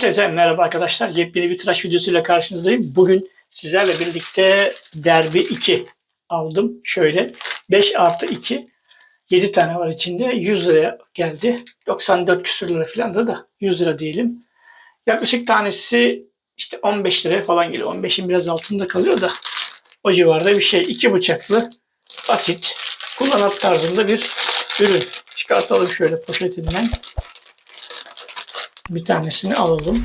Herkese merhaba arkadaşlar. Yepyeni bir tıraş videosuyla karşınızdayım. Bugün sizlerle birlikte Derbi 2 aldım. Şöyle 5 artı 2 7 tane var içinde. 100 liraya geldi. 94 küsür lira falan da da 100 lira diyelim. Yaklaşık tanesi işte 15 liraya falan geliyor. 15'in biraz altında kalıyor da o civarda bir şey. İki bıçaklı basit kullanat tarzında bir ürün. Çıkartalım şöyle poşetinden bir tanesini alalım.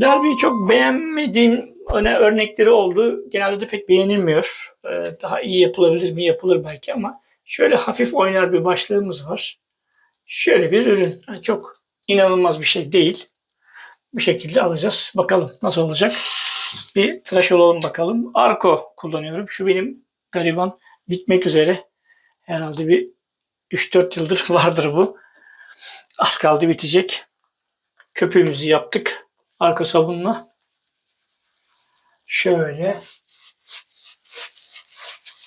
Derbiyi çok beğenmediğim öne örnekleri oldu. Genelde de pek beğenilmiyor. Ee, daha iyi yapılabilir mi? Yapılır belki ama şöyle hafif oynar bir başlığımız var. Şöyle bir ürün. Yani çok inanılmaz bir şey değil. Bu şekilde alacağız. Bakalım nasıl olacak. Bir tıraş olalım bakalım. Arko kullanıyorum. Şu benim gariban bitmek üzere. Herhalde bir 3-4 yıldır vardır bu. Az kaldı bitecek köpüğümüzü yaptık. Arka sabunla. Şöyle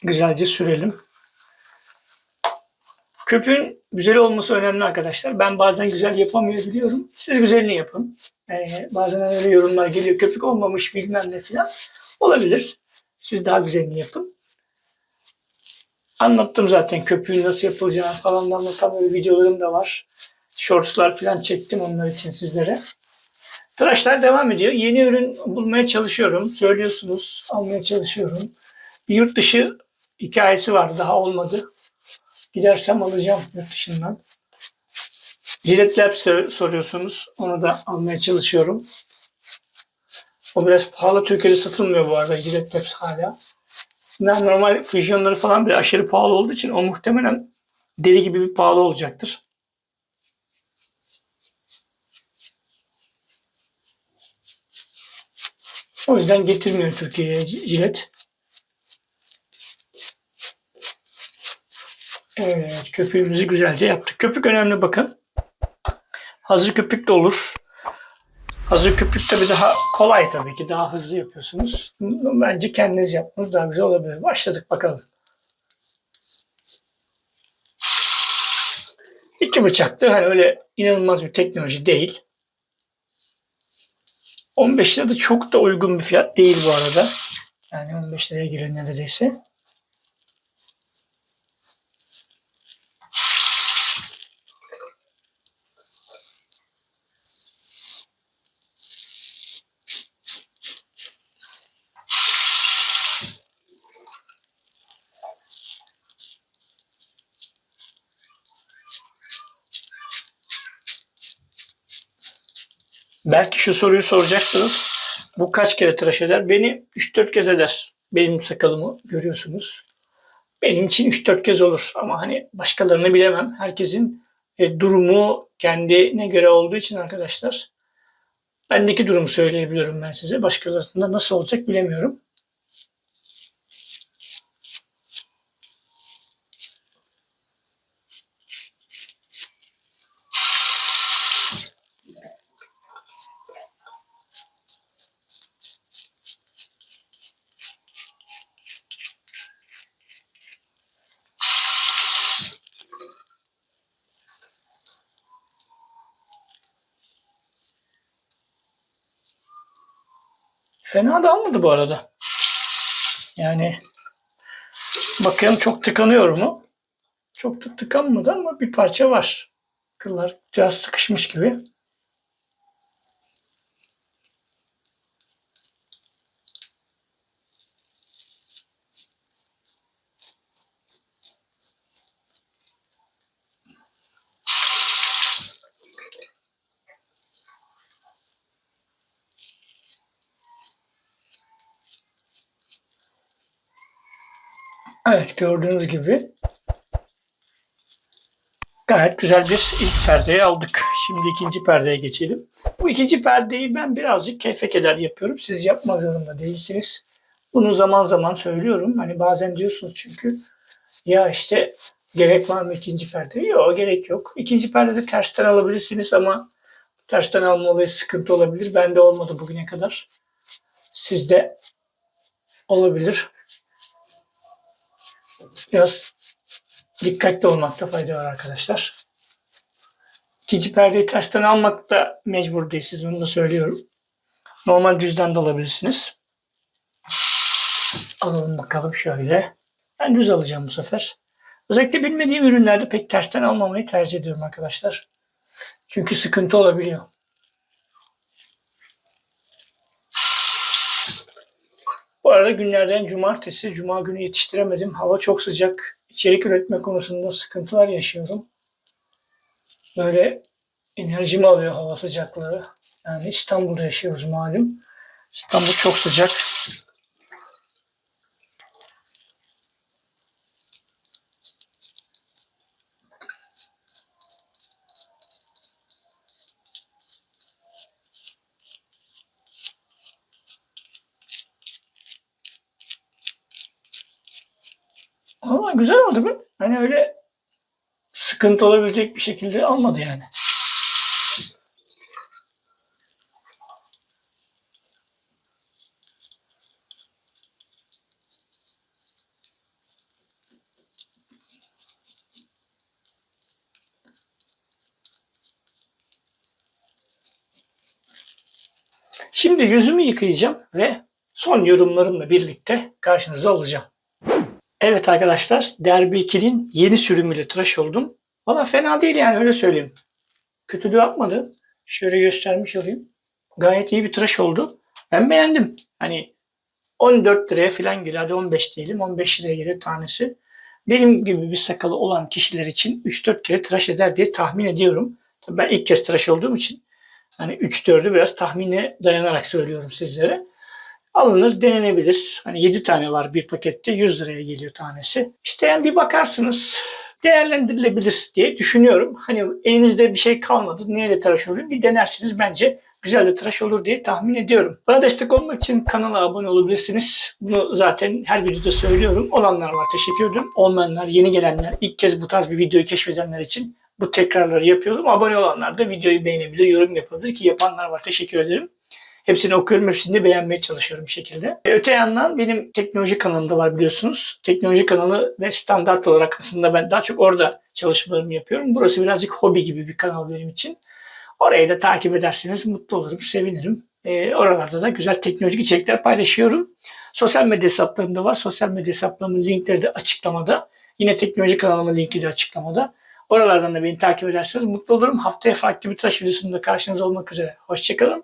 güzelce sürelim. Köpüğün güzel olması önemli arkadaşlar. Ben bazen güzel yapamıyor biliyorum. Siz güzelini yapın. Ee, bazen öyle yorumlar geliyor. Köpük olmamış bilmem ne falan. Olabilir. Siz daha güzelini yapın. Anlattım zaten köpüğün nasıl yapılacağını falan da anlatan böyle videolarım da var shortslar falan çektim onlar için sizlere. Tıraşlar devam ediyor. Yeni ürün bulmaya çalışıyorum. Söylüyorsunuz, almaya çalışıyorum. Bir yurt dışı hikayesi var. Daha olmadı. Gidersem alacağım yurt dışından. Gillette Labs soruyorsunuz. Onu da almaya çalışıyorum. O biraz pahalı. Türkiye'de satılmıyor bu arada Gillette Labs hala. Normal füzyonları falan bile aşırı pahalı olduğu için o muhtemelen deli gibi bir pahalı olacaktır. O yüzden getirmiyor Türkiye'ye jilet. Evet, köpüğümüzü güzelce yaptık. Köpük önemli bakın. Hazır köpük de olur. Hazır köpük tabii daha kolay tabii ki. Daha hızlı yapıyorsunuz. Bence kendiniz yapmanız daha güzel olabilir. Başladık bakalım. İki bıçaklı hani öyle inanılmaz bir teknoloji değil. 15 lira da çok da uygun bir fiyat değil bu arada. Yani 15 liraya geliyor neredeyse. Belki şu soruyu soracaksınız. Bu kaç kere tıraş eder? Beni 3-4 kez eder. Benim sakalımı görüyorsunuz. Benim için 3-4 kez olur. Ama hani başkalarını bilemem. Herkesin e, durumu kendine göre olduğu için arkadaşlar. Bendeki durumu söyleyebiliyorum ben size. Başkalarında nasıl olacak bilemiyorum. Fena da olmadı bu arada. Yani bakıyorum çok tıkanıyor mu? Çok da tıkanmadı ama bir parça var. Kıllar biraz sıkışmış gibi. Evet gördüğünüz gibi gayet güzel bir ilk perdeyi aldık. Şimdi ikinci perdeye geçelim. Bu ikinci perdeyi ben birazcık keyfe keder yapıyorum. Siz yapmak zorunda değilsiniz. Bunu zaman zaman söylüyorum. Hani bazen diyorsunuz çünkü ya işte gerek var mı ikinci perdeye? Yok gerek yok. İkinci perdede tersten alabilirsiniz ama tersten alma olayı sıkıntı olabilir. Bende olmadı bugüne kadar. Sizde olabilir biraz dikkatli olmakta fayda var arkadaşlar. İkinci perdeyi tersten almak da mecbur değilsiniz. Onu da söylüyorum. Normal düzden de alabilirsiniz. Alalım bakalım şöyle. Ben düz alacağım bu sefer. Özellikle bilmediğim ürünlerde pek tersten almamayı tercih ediyorum arkadaşlar. Çünkü sıkıntı olabiliyor. Arada günlerden cumartesi, cuma günü yetiştiremedim. Hava çok sıcak. İçerik üretme konusunda sıkıntılar yaşıyorum. Böyle enerjimi alıyor hava sıcaklığı. Yani İstanbul'da yaşıyoruz malum. İstanbul çok sıcak. Ama güzel oldu bu. Hani öyle sıkıntı olabilecek bir şekilde almadı yani. Şimdi yüzümü yıkayacağım ve son yorumlarımla birlikte karşınızda olacağım. Evet arkadaşlar Derby 2'nin yeni sürümüyle tıraş oldum. Valla fena değil yani öyle söyleyeyim. Kötülüğü atmadı. Şöyle göstermiş olayım. Gayet iyi bir tıraş oldu. Ben beğendim. Hani 14 liraya falan geliyor. Hadi 15 diyelim. 15 liraya geliyor tanesi. Benim gibi bir sakalı olan kişiler için 3-4 kere tıraş eder diye tahmin ediyorum. Tabii ben ilk kez tıraş olduğum için hani 3-4'ü biraz tahmine dayanarak söylüyorum sizlere alınır, denenebilir. Hani 7 tane var bir pakette 100 liraya geliyor tanesi. İsteyen bir bakarsınız değerlendirilebilir diye düşünüyorum. Hani elinizde bir şey kalmadı. Neyle tıraş olur? Bir denersiniz bence güzel de tıraş olur diye tahmin ediyorum. Bana destek olmak için kanala abone olabilirsiniz. Bunu zaten her videoda söylüyorum. Olanlar var teşekkür ederim. Olmayanlar, yeni gelenler, ilk kez bu tarz bir videoyu keşfedenler için bu tekrarları yapıyorum. Abone olanlar da videoyu beğenebilir, yorum yapabilir ki yapanlar var. Teşekkür ederim. Hepsini okuyorum, hepsini beğenmeye çalışıyorum bir şekilde. Öte yandan benim teknoloji kanalımda var biliyorsunuz. Teknoloji kanalı ve standart olarak aslında ben daha çok orada çalışmalarımı yapıyorum. Burası birazcık hobi gibi bir kanal benim için. Orayı da takip ederseniz mutlu olurum, sevinirim. E, oralarda da güzel teknolojik içerikler paylaşıyorum. Sosyal medya hesaplarım da var. Sosyal medya hesaplarımın linkleri de açıklamada. Yine teknoloji kanalımın linki de açıklamada. Oralardan da beni takip ederseniz mutlu olurum. Haftaya farklı bir tıraş videosunda karşınızda olmak üzere. Hoşçakalın.